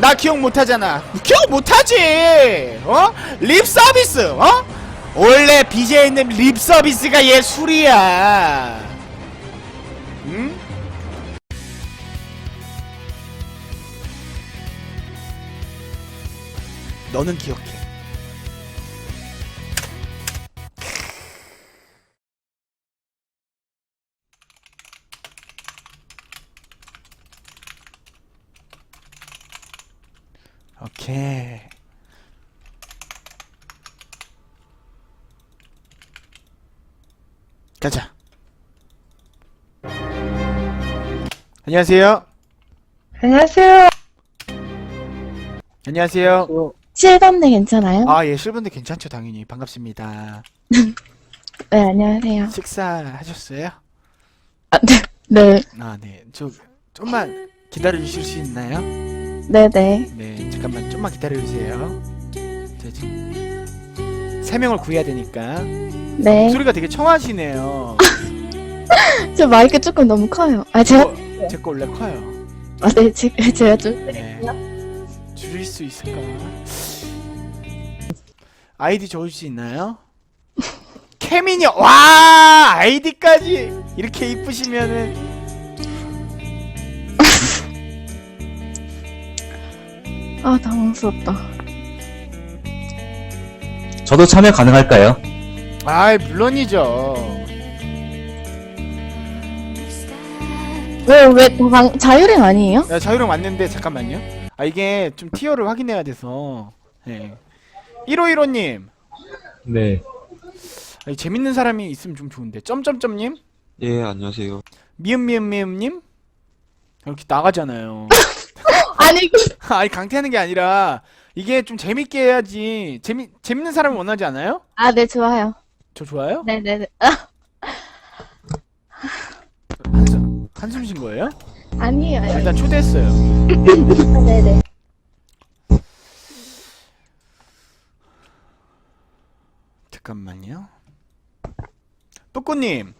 나 기억 못하잖아. 기억 못하지. 어? 립 서비스. 어? 원래 BJ는 립 서비스가 예술이야. 응? 너는 기억해. 오케이. 가자. 안녕하세요. 안녕하세요. 안녕하세요. 7번대 괜찮아요? 아, 예, 실분들 괜찮죠, 당연히. 반갑습니다. 네, 안녕하세요. 식사하셨어요? 아, 네. 네. 아, 네. 저, 좀만 기다려 주실 수 있나요? 네 네. 네, 잠깐만, 좀만 기다려 주세요. 저 지금 세 명을 구해야 되니까. 네. 목소리가 되게 청하시네요. 저 마이크 조금 너무 커요. 아, 제가, 어, 제거 원래 커요. 아, 네, 제, 제가 좀. 네. 줄일 수 있을까? 아이디 적을 수 있나요? 케미녀 와 아이디까지 이렇게 이쁘시면은 아, 당황스럽다. 저도 참여 가능할까요? 아 물론이죠. 왜, 왜, 방, 자율행 아니에요? 야, 자유령 왔는데 잠깐만요. 아 이게 좀 티어를 확인해야 돼서. 네. 1515님 네. 아니, 재밌는 사람이 있으면 좀 좋은데. 점점점님 예, 안녕하세요. 미음미음미음님 이렇게 나가잖아요. 아니, 그- 아니 강퇴하는 게 아니라 이게 좀 재밌게 해야지 재미 재밌는 사람을 원하지 않아요? 아, 네, 좋아요. 저 좋아요? 네 네 네. 아, 한숨 한숨 쉰 거예요? 아니에요. 아, 일단 초대했어요. 아, 네 네. 잠깐만요. 뿌꾸님,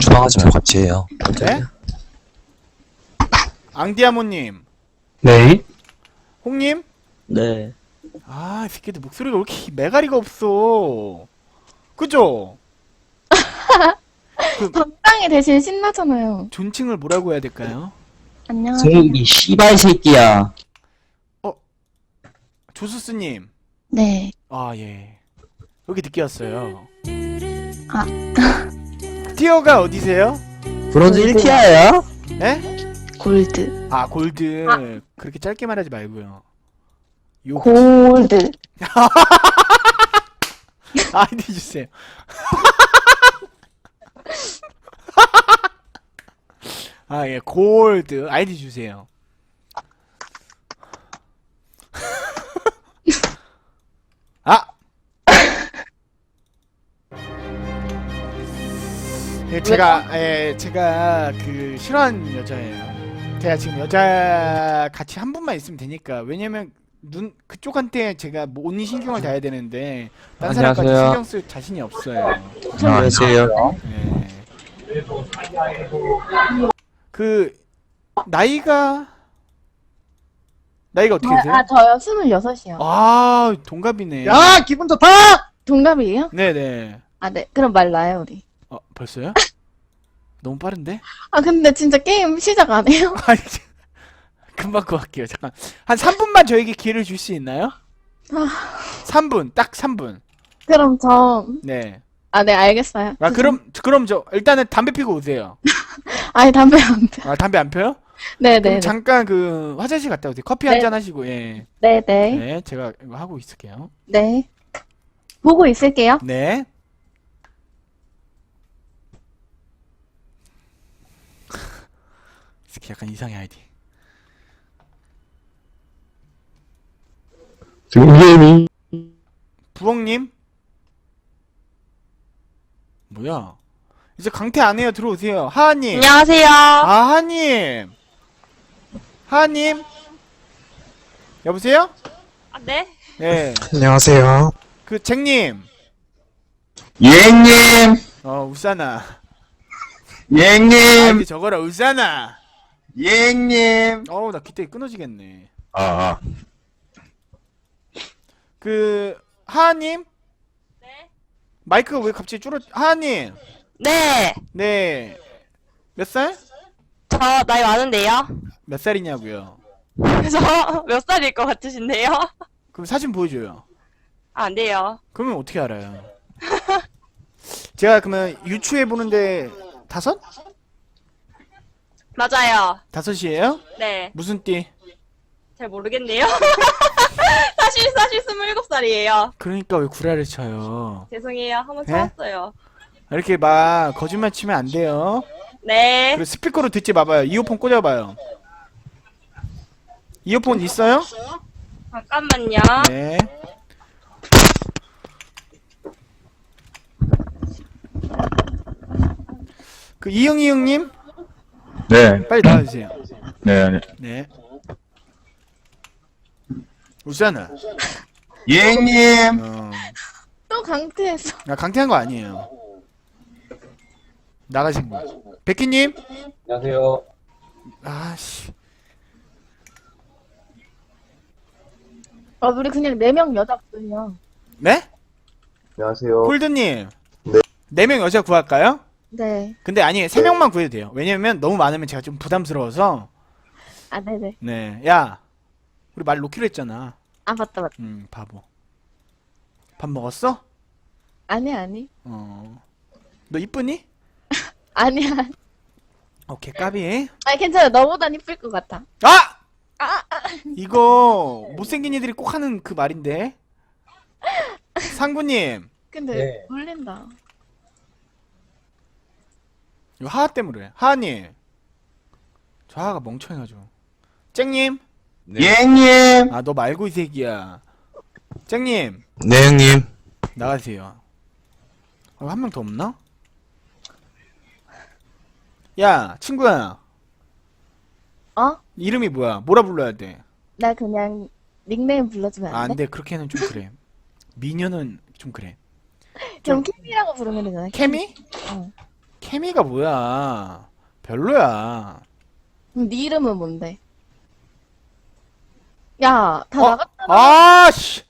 주방하지 말고 같이 해요. 네? 앙디아모님, 네. 홍님. 네. 아, 이 새끼들 목소리가 왜 이렇게 매가리가 없어? 그죠? 적당히 대신 신나잖아요. 존칭을 뭐라고 해야 될까요? 안녕하세요. 이 씨발 새끼야. 조수스님. 네. 아, 예. 여기 늦게 왔어요. 아. 티어가 어디세요? 브론즈 1티아야? 네? 골드. 아, 골드. 그렇게 짧게 말하지 말고요. 요 골드. 아이디 주세요. 아, 예, 골드. 아이디 주세요. 아! 예, 제가, 예, 제가 그 싫어하는 여자예요. 제가 지금 여자 같이 한 분만 있으면 되니까. 왜냐면 눈 그쪽한테 제가 뭐온 신경을 다해야 되는데 딴 사람까지 안녕하세요. 신경 쓸 자신이 없어요. 안녕하세요. 네. 그 나이가 나이가 어떻게 되세요? 아, 저요. 26이요. 아 동갑이네. 야, 기분 좋다! 동갑이에요? 네네. 아, 네. 그럼 말 나요, 우리. 어 벌써요? 너무 빠른데? 아, 근데 진짜 게임 시작 안 해요? 아니 저- 금방 그거 할게요. 잠깐 한 3분만 저에게 기회를 줄 수 있나요? 아. 3분 딱 3분. 그럼 저, 네. 아, 네, 알겠어요. 아 그럼 그럼 저 일단은 담배 피고 오세요. 아니, 담배 안 펴. 아 담배 안 펴요? 네네. 그럼 잠깐 그 화장실 갔다 오세요. 커피 네. 한잔 하시고 예. 네네. 네, 제가 이거 하고 있을게요. 네. 보고 있을게요. 네. 이 새끼 약간 이상해 아이디. 지금 게임이. 부엉님? 뭐야? 이제 강퇴 안 해요. 들어오세요. 하하님. 안녕하세요. 아, 하하님. 하하님. 여보세요? 아, 네? 네. 안녕하세요. 그 잭님. 유행님! 어, 울사나. 유행님! 아이디 적어라. 울사나. 유행님! 어우, 나 귀때기 끊어지겠네. 아, 아. 그 하하님 네. 마이크가 왜 갑자기 줄어? 하하님 네. 네. 몇 살? 저 나이 많은데요. 몇 살이냐고요? 그래서 몇 살일 것 같으신데요? 그럼 사진 보여줘요. 아, 안 돼요. 그러면 어떻게 알아요? 제가 그러면 유추해 보는데 다섯? 맞아요. 다섯이에요? 네. 무슨 띠? 잘 모르겠네요. 사실 사실 27살이에요. 그러니까 왜 구라를 쳐요? 죄송해요. 한번 네? 참았어요. 이렇게 막 거짓말 치면 안 돼요. 네. 그리고 스피커로 듣지 마봐요. 이어폰 꽂아봐요. 이어폰 있어요? 잠깐만요. 네. 그 형님 네, 빨리 나와주세요. 네, 네. 네. 울산아. 예님! 어. 또 강퇴했어. 나 강퇴한 거 아니에요. 나가신 거. 백희님. 안녕하세요. 아씨. 아, 우리 그냥 네 명 여자 분이요. 네? 안녕하세요. 홀드님. 네. 네명 여자 구할까요? 네. 근데 아니 세 명만 구해도 돼요. 왜냐면 너무 많으면 제가 좀 부담스러워서. 아, 네네. 네. 야. 우리 말 놓기로 했잖아. 아, 맞다, 맞다. 음, 바보. 밥 먹었어? 아니, 아니. 어. 너 이쁘니? 아니야. 오케이, 까비. 아니, 괜찮아. 너보단 이쁠 것 같아. 아! 이거 못생긴 이들이 꼭 하는 그 말인데. 상구님, 근데, 네. 놀린다. 이거 하하 때문에 그래. 하하님. 저 하하가 멍청해가지고. 쨍님. 예님! 아, 너 말고 이 새끼야. 쨍님, 네, 형님. 나가세요. 어, 한 명 더 없나? 야, 친구야. 어? 이름이 뭐야? 뭐라 불러야 돼? 나 그냥 닉네임 불러주면 아, 안 안 돼? 돼. 그렇게는 좀 그래. 미녀는 좀 그래. 그럼 캠이라고 부르면 되잖아. 케미? 어. 케미가 뭐야? 별로야. 그럼 네 이름은 뭔데? 야, 다 어? 나갔잖아. 아, 씨.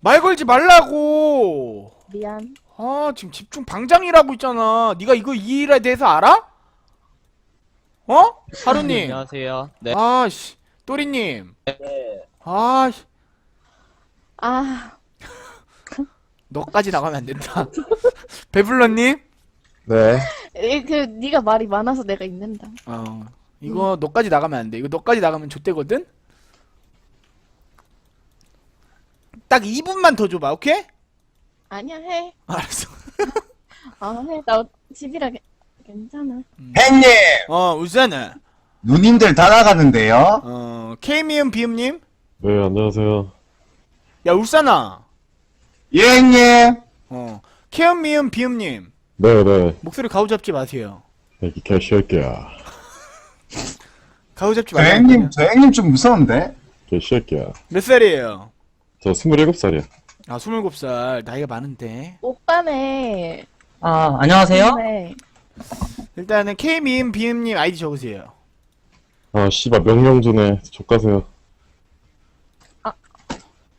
말 걸지 말라고. 미안. 아, 지금 집중 방장이라고 있잖아. 네가 이거 이 일에 대해서 알아? 어? 하루님. 안녕하세요. 네. 아, 씨. 또리님. 아, 씨. 아, 너까지 나가면 안 된다. 배불러님. 네. 이- 그 네가 말이 많아서 내가 있는다. 어. 이거 너까지 나가면 안 돼. 이거 너까지 나가면 좆대거든? 딱 2분만 더 줘봐, 오케이? 아니야, 해. 알았어. 아, 해. 나 집이라 괜- 괜찮아. 햇님! 어, 울산아. 누님들 다 나가는데요? 어, 케이미음 비음님. 네, 안녕하세요. 야, 울산아. 예님! 어, 케이미음 비음님. 네, 네. 목소리 가오 잡지 마세요. 여기 개새끼야. 가오 잡지 저 말고. 형님, 저 형님 좀 무서운데? 개새끼야. 몇 살이에요? 저 27살이야. 아, 27살. 나이가 많은데. 오빠네. 아, 안녕하세요? 네. 일단은 케이미음 비음님 아이디 적으세요. 아, 씨발, 명령 전에 족가세요.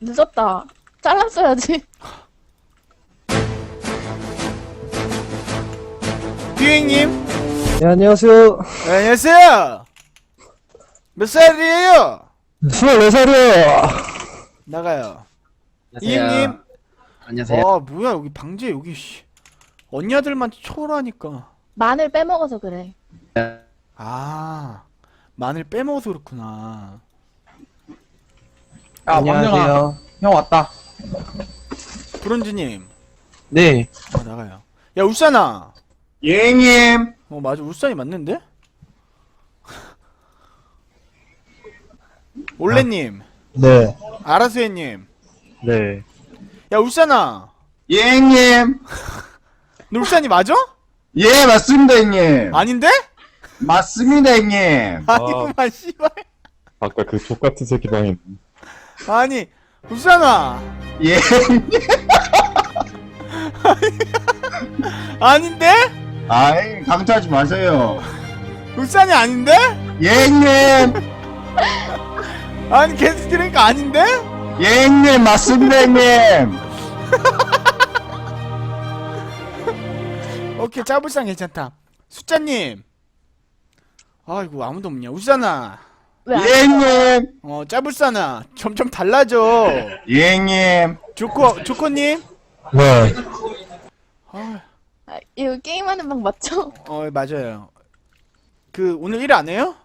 늦었다. 잘랐어야지. 비행님. 네, 안녕하세요. 네, 안녕하세요. 몇 살이에요? 24살이에요. 나가요. 이행님. 안녕하세요. 아, 뭐야, 여기 방제, 여기, 씨. 언니들만 초월하니까. 마늘 빼먹어서 그래. 아, 마늘 빼먹어서 그렇구나. 안녕하세요. 형 왔다. 브론즈님. 네. 어, 나가요. 야, 울산아. 예님! 어, 맞아. 울산이 맞는데? 올레님. 네. 아라스웨님. 네. 야, 울산아. 예님! 너 울산이 맞아? 예, 맞습니다, 형님. 아닌데? 맞습니다, 형님. 아니구만, 씨발. 아까 그 족같은 새끼 방에. 아니, 울산아. 예. 아닌데? 아이, 강조하지 마세요. 울산이 아닌데? 예, 형님! 아니 들으니까 아닌데? 예 형님 맞습니다 형님 오케이 짜불상 괜찮다 숫자님 아이고 아무도 없냐 우산아 왜 안- 예 형님 어 짜불사나 점점 달라져 예 형님 조코 조코님 네. 아, 아, 이거 게임하는 방 맞죠? 어 맞아요 그 오늘 일 안 해요?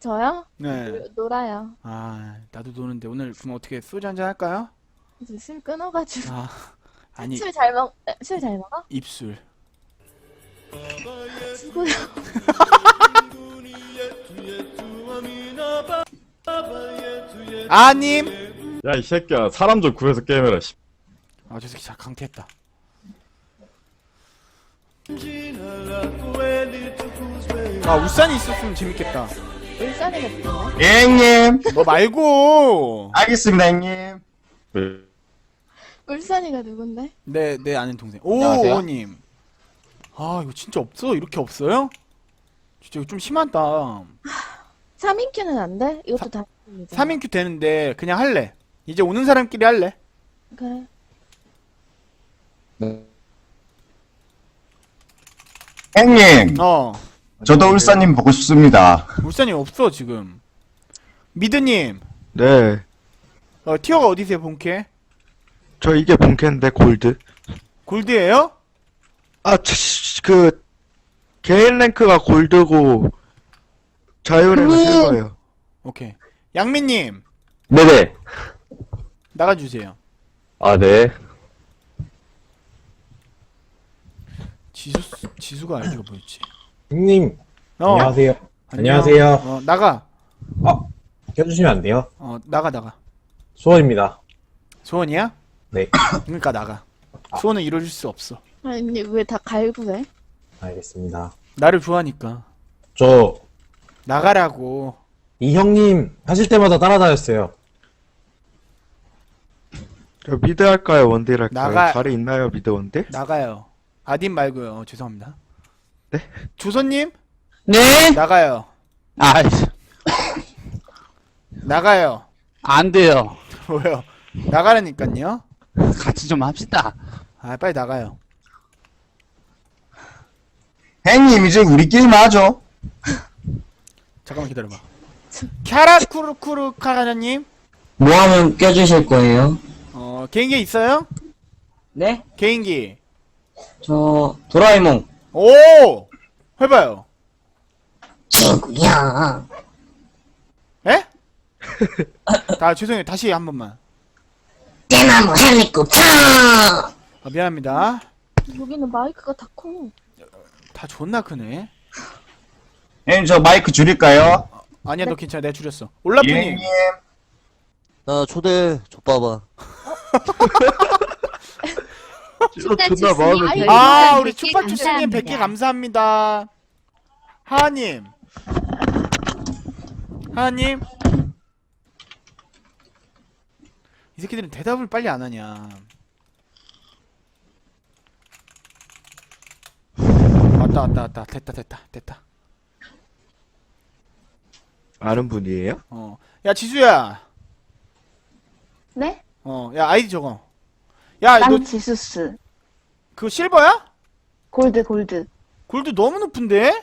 저요? 네. 노- 놀아요. 아 나도 노는데 오늘 그럼 어떻게 소주 한잔 할까요? 술 끊어가지고. 아 아니 술 잘 먹, 술 잘 먹어? 입술 수고요. 아님 야 이 새끼야 사람 좀 구해서 게임해라 씨. 아저 새끼 자 강퇴했다 아 울산이 있었으면 재밌겠다 울산이가 누군데? 예 형님 너 말고 알겠습니다 형님 네. 울산이가 누군데? 내 내 아는 동생 안녕하세요. 오오님 아 이거 진짜 없어 이렇게 없어요? 진짜 이거 좀 심하다 3인큐는 안 돼? 이것도 다. 3인큐 되는데 그냥 할래 이제 오는 사람끼리 할래 그래. 형님 어 저도 울산님 보고 싶습니다 울산이 없어 지금 미드님 네. 어 티어가 어디세요 본캐? 저 이게 본캐인데 골드. 골드예요? 아, 치, 그 개인 랭크가 골드고 자유랭은 실버예요. 오케이 양민님 네네. 나가주세요 아, 네. 지수 지수가 아이디가 뭐였지? 형님 어, 안녕하세요. 안녕. 안녕하세요. 어 나가 켜주시면 안 돼요? 어 나가 나가 수원입니다. 소원이야? 네. 그러니까 나가 소원은 이루어질 수 없어 아니, 왜다 갈구해? 알겠습니다. 나를 좋아하니까 저 나가라고 이 형님 하실 때마다 따라다녔어요. 저 미드 할까요? 원딜 할까요? 나가- 자리 있나요? 미드 원딜? 나가요 아딘 말고요 어, 죄송합니다 네? 조선님 네? 나가요 아, 나가요 안 돼요. 왜요 나가라니깐요 같이 좀 합시다. 아 빨리 나가요 형님 이제 우리끼리만 하죠 잠깐만 기다려봐 캬라쿠르쿠르 카라님 뭐 하면 껴주실 거예요? 어 개인기 있어요? 네? 개인기 저 도라에몽. 오! 해봐요. 친구야 에? 아 죄송해요. 다시 한 번만. 대나무 헬리콥터 아, 미안합니다. 여기는 마이크가 다 커. 다 존나 크네. 형님 저 마이크 줄일까요? 아니야 네. 너 괜찮아. 내가 줄였어. 예 올라프님. 형님. 나 초대 줘봐봐. 저 존나 마음에. 아백 우리 개 축파추스님 100개 감사합니다. 하하님. 하하님. 이 새끼들은 대답을 빨리 안 하냐. 왔다 왔다 왔다. 됐다 됐다 됐다. 아는 분이에요? 어야 지수야. 네? 어야 아이디 적어 야너 지수스. 그거 실버야? 골드, 골드. 골드 너무 높은데?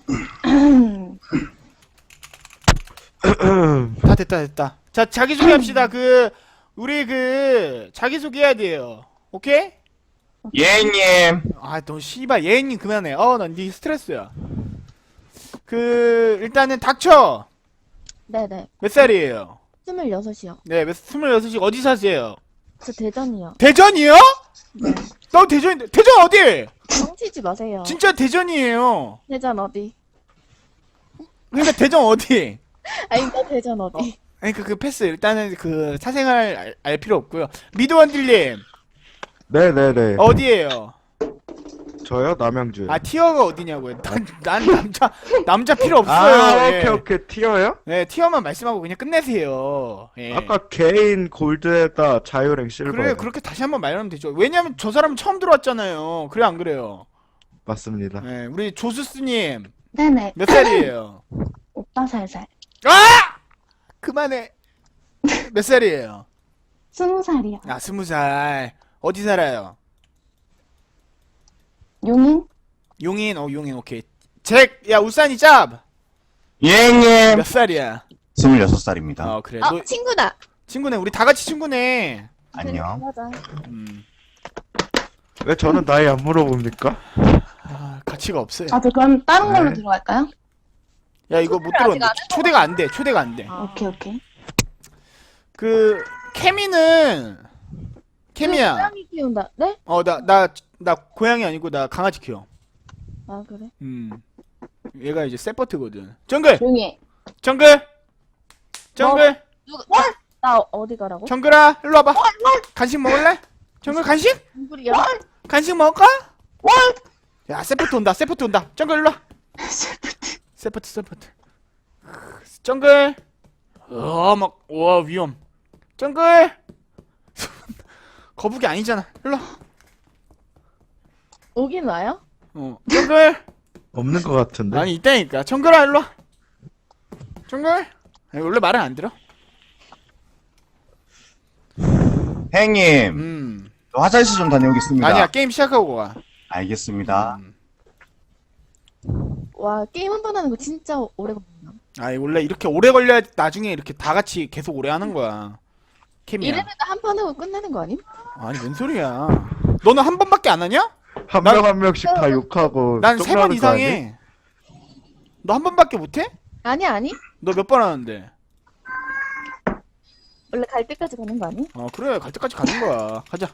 다 됐다 됐다 자 자기소개 합시다 그 우리 그 자기소개 해야 돼요 오케이? 예 형님 아너 씨발 예인님 그만해 어난네 스트레스야 그 일단은 닥쳐 네네. 몇 살이에요? 26이요. 네 몇, 26시 어디 사세요? 저 대전이요. 대전이요? 네. 너 대전인데 대전 어디? 뻥치지 마세요. 진짜 대전이에요 대전 어디? 그러니까 대전 어디? 아니, 나 대전 어디? 아니 그, 그 패스 일단은 그 사생활 알, 알 필요 없고요 미드원딜님 네네네. 어디에요? 저요? 남양주요. 아 티어가 어디냐고요? 난, 난 남자 남자 필요 없어요. 아, 예. 오케이 오케이 티어요? 네 티어만 말씀하고 그냥 끝내세요. 예. 아까 개인 골드에다 자유랭 실버. 그래 그렇게 다시 한번 말하면 되죠. 왜냐면 저 사람은 처음 들어왔잖아요. 그래 안 그래요? 맞습니다. 네 우리 조수스님 네네. 몇 살이에요? 오빠 살살. 아! 그만해. 몇 살이에요? 스무 살이요. 아, 스무 살. 어디 살아요? 용인? 용인, 어, 용인, 오케이. 잭, 야, 울산이 짭! 예, 형님. 몇 살이야? 26살입니다. 어, 그래. 어 너, 친구다. 친구네. 우리 다 같이 친구네. 안녕. 맞아. 음. 왜 저는 나이 안 물어봅니까? 아, 가치가 없어요. 아, 저 그럼 다른 걸로 네. 들어갈까요? 야, 이거 못 들어온대. 초대가 안 돼. 초대가 안 돼. 오케이 오케이. 그, 케미는, 케미야. 고양이 키운다. 네? 어, 나, 나, 나 고양이 아니고 나 강아지 키워. 아 그래? 음. 얘가 이제 세퍼트거든. 정글! 조용히 해. 정글! 정글! 누구? 나, 나 어디 가라고? 정글아, 일로 와봐. 간식 먹을래? 정글 간식? 정글이야? 간식 먹을까? 야, 세퍼트 온다, 세퍼트 온다. 정글 일로 와. 세퍼트, 세퍼트. 정글! 어, 막, 와, 위험. 정글! 거북이 아니잖아. 일로 와. 오긴 와요? 어, 정글! 없는 것 같은데. 아니, 있다니까. 정글아, 일로 와. 정글! 아니, 원래 말을 안 들어? 형님, 음. 저 화장실 좀 다녀오겠습니다. 아니야, 게임 시작하고 가. 알겠습니다. 음. 와 게임 한 번 하는 거 진짜 오래 걸린다. 아이 원래 이렇게 오래 걸려야 나중에 이렇게 다 같이 계속 오래 하는 거야. 캠이야. 이래도 한판 하고 끝내는 거 아님? 아니 뭔 소리야. 너는 한 번밖에 안 하냐? 한 난- 명한 명씩 다 욕하고. 난 세 번 쫑나는 거 아니? 이상해. 너 한 번밖에 못 해? 아니 아니. 너 몇 번 하는데? 원래 갈 때까지 가는 거 아니? 어 그래 갈 때까지 가는 거야. 가자.